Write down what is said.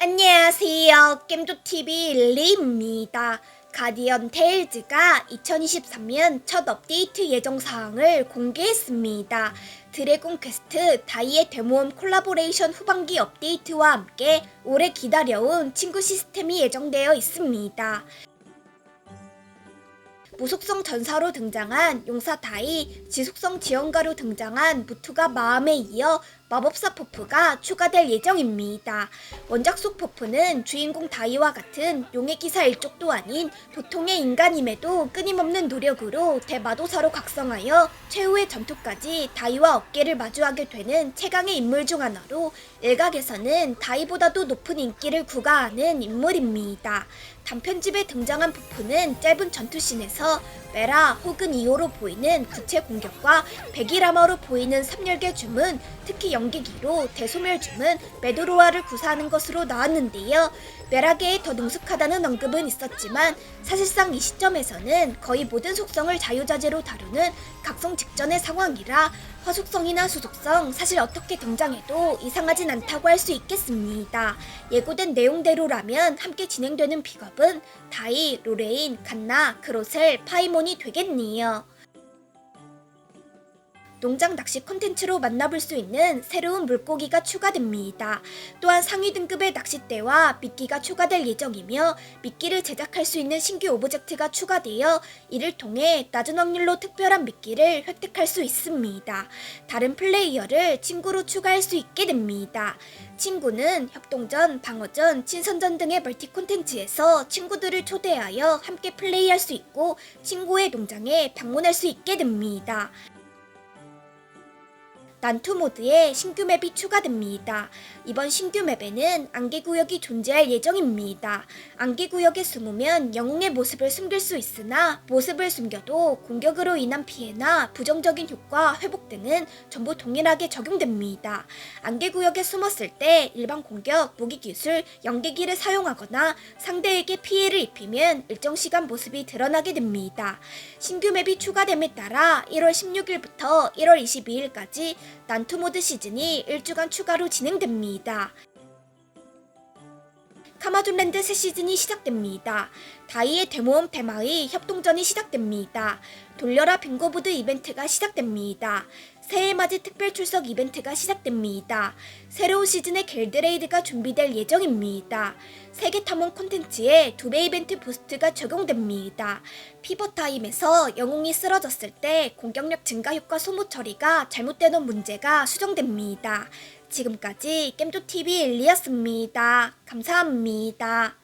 안녕하세요. 겜조TV 릴리입니다. 가디언 테일즈가 2023년 첫 업데이트 예정 사항을 공개했습니다. 드래곤 퀘스트 다이의 대모험 콜라보레이션 후반기 업데이트와 함께 오래 기다려온 친구 시스템이 예정되어 있습니다. 무속성 전사로 등장한 용사 다이, 지속성 지원가로 등장한 무투가 마음에 이어 마법사 포프가 추가될 예정입니다. 원작 속 포프는 주인공 다이와 같은 용의 기사 일족도 아닌 보통의 인간임에도 끊임없는 노력으로 대마도사로 각성하여 최후의 전투까지 다이와 어깨를 마주하게 되는 최강의 인물 중 하나로 일각에서는 다이보다도 높은 인기를 구가하는 인물입니다. 단편집에 등장한 포프는 짧은 전투씬에서 메라 혹은 이오로 보이는 구체 공격과 백일아마로 보이는 삼열계 주문, 특히 연기기로 대소멸 주문, 메도로아를 구사하는 것으로 나왔는데요. 메라계에 더 능숙하다는 언급은 있었지만 사실상 이 시점에서는 거의 모든 속성을 자유자재로 다루는 각성 직전의 상황이라 화속성이나 수속성 사실 어떻게 등장해도 이상하진 않다고 할 수 있겠습니다. 예고된 내용대로라면 함께 진행되는 픽업은 다이, 로레인, 칸나, 크로셀, 파이몬이 되겠네요. 농장 낚시 콘텐츠로 만나볼 수 있는 새로운 물고기가 추가됩니다. 또한 상위 등급의 낚싯대와 미끼가 추가될 예정이며 미끼를 제작할 수 있는 신규 오브젝트가 추가되어 이를 통해 낮은 확률로 특별한 미끼를 획득할 수 있습니다. 다른 플레이어를 친구로 추가할 수 있게 됩니다. 친구는 협동전, 방어전, 친선전 등의 멀티 콘텐츠에서 친구들을 초대하여 함께 플레이할 수 있고 친구의 농장에 방문할 수 있게 됩니다. 난투 모드에 신규 맵이 추가됩니다. 이번 신규 맵에는 안개 구역이 존재할 예정입니다. 안개 구역에 숨으면 영웅의 모습을 숨길 수 있으나 모습을 숨겨도 공격으로 인한 피해나 부정적인 효과, 회복 등은 전부 동일하게 적용됩니다. 안개 구역에 숨었을 때 일반 공격, 무기 기술, 연계기를 사용하거나 상대에게 피해를 입히면 일정 시간 모습이 드러나게 됩니다. 신규 맵이 추가됨에 따라 1월 16일부터 1월 22일까지 난투 모드 시즌이 일주간 추가로 진행됩니다. 카마존랜드 새 시즌이 시작됩니다. 다이의 대모험 테마의 협동전이 시작됩니다. 돌려라 빙고보드 이벤트가 시작됩니다. 새해 맞이 특별 출석 이벤트가 시작됩니다. 새로운 시즌의 겔드레이드가 준비될 예정입니다. 세계 탐험 콘텐츠에 두 배 이벤트 부스트가 적용됩니다. 피버 타임에서 영웅이 쓰러졌을 때 공격력 증가 효과 소모 처리가 잘못되는 문제가 수정됩니다. 지금까지 겜조TV 일리였습니다. 감사합니다.